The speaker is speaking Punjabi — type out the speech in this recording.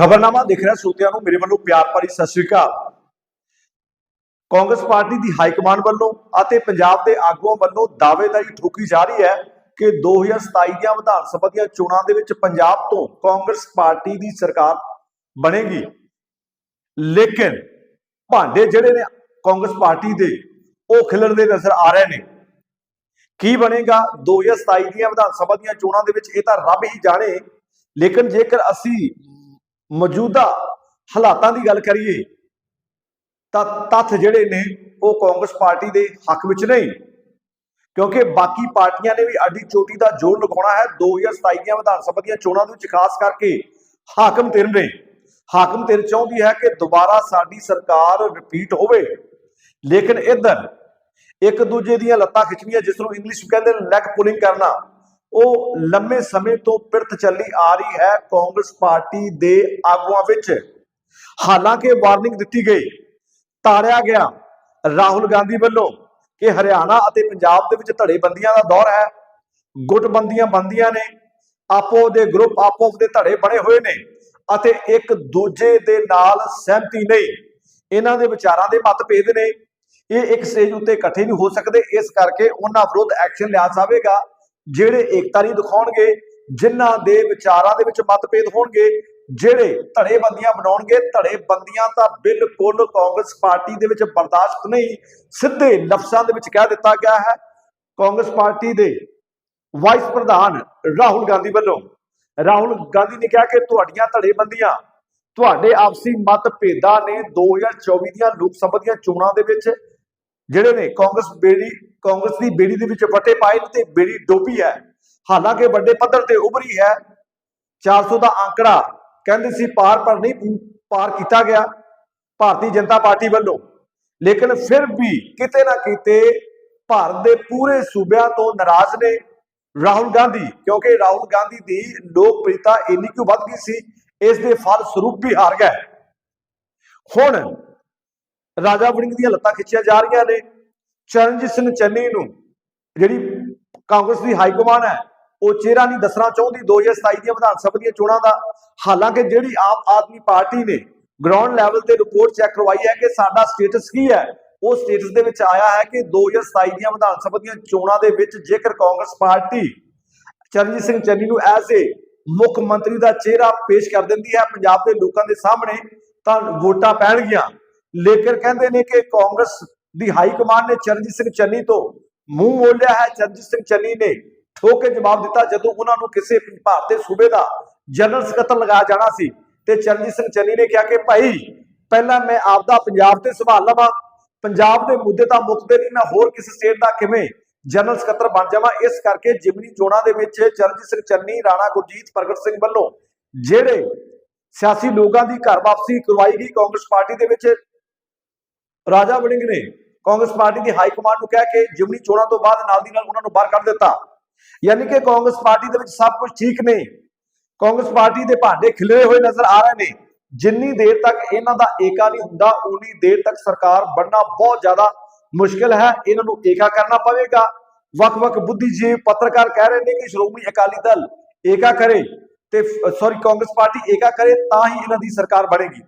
ਖਬਰਨਾਮਾ ਦੇਖ ਰਿਹਾ ਸੋਤਿਆਂ ਨੂੰ, ਮੇਰੇ ਵੱਲੋਂ ਪਿਆਰ ਭਰੀ ਸਤਿ ਸ੍ਰੀ ਅਕਾਲ। ਕਾਂਗਰਸ ਪਾਰਟੀ ਦੀ ਹਾਈ ਕਮਾਂਡ ਵੱਲੋਂ ਅਤੇ ਪੰਜਾਬ ਦੇ ਆਗੂਆਂ ਵੱਲੋਂ ਦਾਅਵੇਦਾਰੀ ਠੋਕੀ ਜਾ ਰਹੀ ਹੈ ਕਿ 2027 ਦੀਆਂ ਵਿਧਾਨ ਸਭਾ ਦੀਆਂ ਚੋਣਾਂ ਦੇ ਵਿੱਚ ਪੰਜਾਬ ਤੋਂ ਕਾਂਗਰਸ ਪਾਰਟੀ ਦੀ ਸਰਕਾਰ ਬਣੇਗੀ। ਲੇਕਿਨ ਭਾਂਡੇ ਜਿਹੜੇ ਨੇ ਕਾਂਗਰਸ ਪਾਰਟੀ ਦੇ, ਉਹ ਖਿਲਰਦੇ ਨਜ਼ਰ ਆ ਰਹੇ ਨੇ। ਕੀ ਬਣੇਗਾ 2027 ਦੀਆਂ ਵਿਧਾਨ ਸਭਾ ਦੀਆਂ ਚੋਣਾਂ ਦੇ ਵਿੱਚ, ਇਹ ਤਾਂ ਰੱਬ ਹੀ ਜਾਣੇ। ਲੇਕਿਨ ਜੇਕਰ ਅਸੀਂ ਮੌਜੂਦਾ ਹਾਲਾਤਾਂ ਦੀ ਗੱਲ ਕਰੀਏ, ਤਾਂ ਤੱਥ ਜਿਹੜੇ ਨੇ ਉਹ ਕਾਂਗਰਸ ਪਾਰਟੀ ਦੇ ਹੱਕ ਵਿੱਚ ਨਹੀਂ। ਕਿਉਂਕਿ ਬਾਕੀ ਪਾਰਟੀਆਂ ਨੇ ਵੀ ਅੱਡੀ ਚੋਟੀ ਦਾ ਜੋਰ ਲਗਾਉਣਾ ਹੈ। 2027 ਦੀਆਂ ਵਿਧਾਨ ਸਭਾ ਦੀਆਂ ਚੋਣਾਂ ਦੇ ਵਿੱਚ ਖਾਸ ਕਰਕੇ ਹਾਕਮ ਧਿਰ ਨੇ। ਹਾਕਮ ਧਿਰ ਚਾਹੁੰਦੀ ਹੈ ਕਿ ਦੁਬਾਰਾ ਸਾਡੀ ਸਰਕਾਰ ਰਿਪੀਟ ਹੋਵੇ। ਲੇਕਿਨ ਇਧਰ ਇੱਕ ਦੂਜੇ ਦੀਆਂ ਲੱਤਾਂ ਖਿੱਚਣੀਆਂ ਜਿਸ ਨੂੰ ਇੰਗਲਿਸ਼ ਵਿੱਚ ਕਹਿੰਦੇ ਨੇ ਲੈਗ ਪੁਲਿੰਗ ਕਰਨਾ। ਉਹ ਲੰਮੇ ਸਮੇਂ ਤੋਂ ਪਿਰਤ ਚੱਲੀ ਆ ਰਹੀ ਹੈ ਕਾਂਗਰਸ ਪਾਰਟੀ ਦੇ ਆਗੂਆਂ ਵਿੱਚ। ਹਾਲਾਂਕਿ ਵਾਰਨਿੰਗ ਦਿੱਤੀ ਗਈ, ਤਾਰਿਆ ਗਿਆ ਰਾਹੁਲ ਗਾਂਧੀ ਵੱਲੋਂ ਕਿ ਹਰਿਆਣਾ ਅਤੇ ਪੰਜਾਬ ਦੇ ਵਿੱਚ ਧੜੇਬੰਦੀਆਂ ਦਾ ਦੌਰ ਹੈ। ਗੁੱਟਬੰਦੀਆਂ ਬੰਦੀਆਂ ਨੇ, ਆਪੋ ਦੇ ਗਰੁੱਪ ਆਪੋ ਦੇ ਧੜੇ ਬਣੇ ਹੋਏ ਨੇ ਅਤੇ ਇੱਕ ਦੂਜੇ ਦੇ ਨਾਲ ਸਹਿਮਤੀ ਨਹੀਂ। ਇਹਨਾਂ ਦੇ ਵਿਚਾਰਾਂ ਦੇ ਮਤਭੇਦ ਨੇ। ਇਹ ਇੱਕ ਸਟੇਜ ਉੱਤੇ ਇਕੱਠੇ ਨਹੀਂ ਹੋ ਸਕਦੇ, ਇਸ ਕਰਕੇ ਉਹਨਾਂ ਵਿਰੁੱਧ ਐਕਸ਼ਨ ਲਿਆ ਜਾਵੇਗਾ। ਜਿਹੜੇ ਏਕਤਾ ਨਹੀਂ ਦਿਖਾਉਣਗੇ, ਜਿਨ੍ਹਾਂ ਦੇ ਵਿਚਾਰਾਂ ਦੇ ਵਿੱਚ ਮਤਭੇਦ ਹੋਣਗੇ, ਜਿਹੜੇ ਧੜੇਬੰਦੀਆਂ ਬਣਾਉਣਗੇ ਧੜੇਬੰਦੀਆਂ ਤਾਂ ਬਿਲਕੁਲ ਕਾਂਗਰਸ ਪਾਰਟੀ ਦੇ ਵਿੱਚ ਬਰਦਾਸ਼ਤ ਨਹੀਂ, ਸਿੱਧੇ ਲਫ਼ਜ਼ਾਂ ਦੇ ਵਿੱਚ ਕਹਿ ਦਿੱਤਾ ਗਿਆ ਹੈ। ਕਾਂਗਰਸ ਪਾਰਟੀ ਦੇ ਵਾਈਸ ਪ੍ਰਧਾਨ ਰਾਹੁਲ ਗਾਂਧੀ ਵੱਲੋਂ, ਰਾਹੁਲ ਗਾਂਧੀ ਨੇ ਕਿਹਾ ਕਿ ਤੁਹਾਡੀਆਂ ਧੜੇਬੰਦੀਆਂ ਤੁਹਾਡੇ ਆਪਸੀ ਮਤਭੇਦਾਂ ਨੇ 2024 ਦੀਆਂ ਲੋਕ ਸਭਾ ਦੀਆਂ ਚੋਣਾਂ ਦੇ ਵਿੱਚ ਜਿਹੜੇ ਨੇ ਕਾਂਗਰਸ ਬੇੜੀ, ਕਾਂਗਰਸ ਦੀ ਬੇੜੀ ਦੇ ਵਿੱਚ ਫਟੇ ਪਾਏ ਤੇ ਬੇੜੀ ਡੋਬੀ ਹੈ। ਹਾਲਾਂਕਿ ਵੱਡੇ ਪੱਧਰ ਤੇ ਉਭਰੀ ਹੈ। 400 ਦਾ ਅੰਕੜਾ ਕਹਿੰਦੇ ਸੀ ਪਾਰ ਪਰ ਨਹੀਂ ਪਾਰ ਕੀਤਾ ਗਿਆ ਭਾਰਤੀ ਜਨਤਾ ਪਾਰਟੀ ਵੱਲੋਂ। ਲੇਕਿਨ ਫਿਰ ਵੀ ਕਿਤੇ ਨਾ ਕਿਤੇ ਭਾਰਤ ਦੇ ਪੂਰੇ ਸੂਬਿਆਂ ਤੋਂ ਨਾਰਾਜ਼ ਨੇ ਰਾਹੁਲ ਗਾਂਧੀ, ਕਿਉਂਕਿ ਰਾਹੁਲ ਗਾਂਧੀ ਦੀ ਲੋਕਪ੍ਰਿਯਤਾ ਇੰਨੀ ਕਿਉਂ ਵੱਧ ਗਈ ਸੀ, ਇਸ ਦੇ ਫਲ ਸਰੂਪ ਵੀ ਹਾਰ ਗਏ। ਹੁਣ ਰਾਜਾ ਵੜਿੰਗ ਦੀਆਂ ਲੱਤਾਂ ਖਿੱਚੀਆਂ ਜਾ ਰਹੀਆਂ ਨੇ। ਚਰਨਜੀਤ ਸਿੰਘ ਚੰਨੀ ਨੂੰ ਜਿਹੜੀ ਕਾਂਗਰਸ ਦੀ ਹਾਈ ਕਮਾਂਡ ਹੈ, ਉਹ ਚਿਹਰਾ ਨਹੀਂ ਦੱਸਣਾ ਚਾਹੁੰਦੀ। 2027 ਦੀਆਂ ਵਿਧਾਨ ਸਭਾ ਦੀਆਂ ਚੋਣਾਂ ਦਾ ਹਾਲਾਂਕਿ ਜਿਹੜੀ ਆਮ ਆਦਮੀ ਪਾਰਟੀ ਨੇ ਗਰਾਊਂਡ ਲੈਵਲ ਤੇ ਰਿਪੋਰਟ ਚੈੱਕ ਕਰਵਾਈ ਹੈ ਕਿ ਸਾਡਾ ਸਟੇਟਸ ਕੀ ਹੈ, ਉਹ ਸਟੇਟਸ ਦੇ ਵਿੱਚ ਆਇਆ ਹੈ ਕਿ 2027 ਦੀਆਂ ਵਿਧਾਨ ਸਭਾ ਦੀਆਂ ਚੋਣਾਂ ਦੇ ਵਿੱਚ ਜੇਕਰ ਕਾਂਗਰਸ ਪਾਰਟੀ ਚਰਨਜੀਤ ਸਿੰਘ ਚੰਨੀ ਨੂੰ ਐਜ਼ ਏ ਮੁੱਖ ਮੰਤਰੀ ਦਾ ਚਿਹਰਾ ਪੇਸ਼ ਕਰ ਦਿੰਦੀ ਹੈ, ਪੰਜਾਬ ਦੇ ਲੋਕਾਂ ਦੇ ਸਾਹਮਣੇ, ਤਾਂ ਵੋਟਾਂ ਪੈਣਗੀਆਂ। ਲੇਕਿਨ ਕਹਿੰਦੇ ਨੇ ਕਿ ਕਾਂਗਰਸ ਦੀ ਹਾਈ ਕਮਾਂਡ ਨੇ ਚਰਨਜੀਤ ਸਿੰਘ ਚੰਨੀ ਤੋਂ ਮੂੰਹ ਮੋਲਿਆ ਹੈ। ਚਰਨਜੀਤ ਸਿੰਘ ਚੰਨੀ ਨੇ ਠੋਕ ਕੇ ਜਵਾਬ ਦਿੱਤਾ ਜਦੋਂ ਉਹਨਾਂ ਨੂੰ ਕਿਸੇ ਭਾਰਤ ਦੇ ਸੂਬੇ ਦਾ ਜਨਰਲ ਸਕੱਤਰ ਲਗਾਇਆ ਜਾਣਾ ਸੀ ਤੇ ਚਰਨਜੀਤ ਸਿੰਘ ਚੰਨੀ ਨੇ ਕਿਹਾ ਕਿ ਭਾਈ, ਪਹਿਲਾਂ ਮੈਂ ਆਪਦਾ ਪੰਜਾਬ ਤੇ ਸੰਭਾਲ ਲਵਾਂ। ਪੰਜਾਬ ਦੇ ਮੁੱਦੇ ਤਾਂ ਮੁੱਕਦੇ ਨਹੀਂ, ਮੈਂ ਹੋਰ ਕਿਸੇ ਸਟੇਟ ਦਾ ਕਿਵੇਂ ਜਨਰਲ ਸਕੱਤਰ ਬਣ ਜਾਵਾਂ? ਇਸ ਕਰਕੇ ਜਿਮਨੀ ਚੋਣਾਂ ਦੇ ਵਿੱਚ ਚਰਨਜੀਤ ਸਿੰਘ ਚੰਨੀ, ਰਾਣਾ ਗੁਰਜੀਤ, ਪ੍ਰਗਟ ਸਿੰਘ ਵੱਲੋਂ ਜਿਹੜੇ ਸਿਆਸੀ ਲੋਕਾਂ ਦੀ ਘਰ ਵਾਪਸੀ ਕਰਵਾਈ ਗਈ ਕਾਂਗਰਸ ਪਾਰਟੀ ਦੇ ਵਿੱਚ ਰਾਜਾ ਵੜਿੰਗ ਨੇ ਕਾਂਗਰਸ ਪਾਰਟੀ ਦੀ ਹਾਈ ਕਮਾਂਡ ਨੂੰ ਕਹਿ ਕੇ ਜਿਮਨੀ ਚੋਣਾਂ ਤੋਂ ਬਾਅਦ ਨਾਲ ਦੀ ਨਾਲ ਉਹਨਾਂ ਨੂੰ ਬਾਹਰ ਕੱਢ ਦਿੱਤਾ। ਯਾਨੀ ਕਿ ਕਾਂਗਰਸ ਪਾਰਟੀ ਦੇ ਵਿੱਚ ਸਭ ਕੁਝ ਠੀਕ ਨੇ। ਕਾਂਗਰਸ ਪਾਰਟੀ ਦੇ ਭਾਂਡੇ ਖਿਲਰੇ ਹੋਏ ਨਜ਼ਰ ਆ ਰਹੇ ਨੇ। ਜਿੰਨੀ ਦੇਰ ਤੱਕ ਇਹਨਾਂ ਦਾ ਏਕਾ ਨਹੀਂ ਹੁੰਦਾ ਉਨੀ ਦੇਰ ਤੱਕ ਸਰਕਾਰ ਬਣਨਾ ਬਹੁਤ ਜ਼ਿਆਦਾ ਮੁਸ਼ਕਲ ਹੈ। ਇਹਨਾਂ ਨੂੰ ਏਕਾ ਕਰਨਾ ਪਵੇਗਾ। ਵੱਖ-ਵੱਖ ਬੁੱਧੀਜੀਵ ਪੱਤਰਕਾਰ ਕਹਿ ਰਹੇ ਨੇ ਕਿ ਸ਼੍ਰੋਮਣੀ ਅਕਾਲੀ ਦਲ ਏਕਾ ਕਰੇ ਤੇ ਸੌਰੀ ਕਾਂਗਰਸ ਪਾਰਟੀ ਏਕਾ ਕਰੇ ਤਾਂ ਹੀ ਇਹਨਾਂ ਦੀ ਸਰਕਾਰ ਬਣੇਗੀ।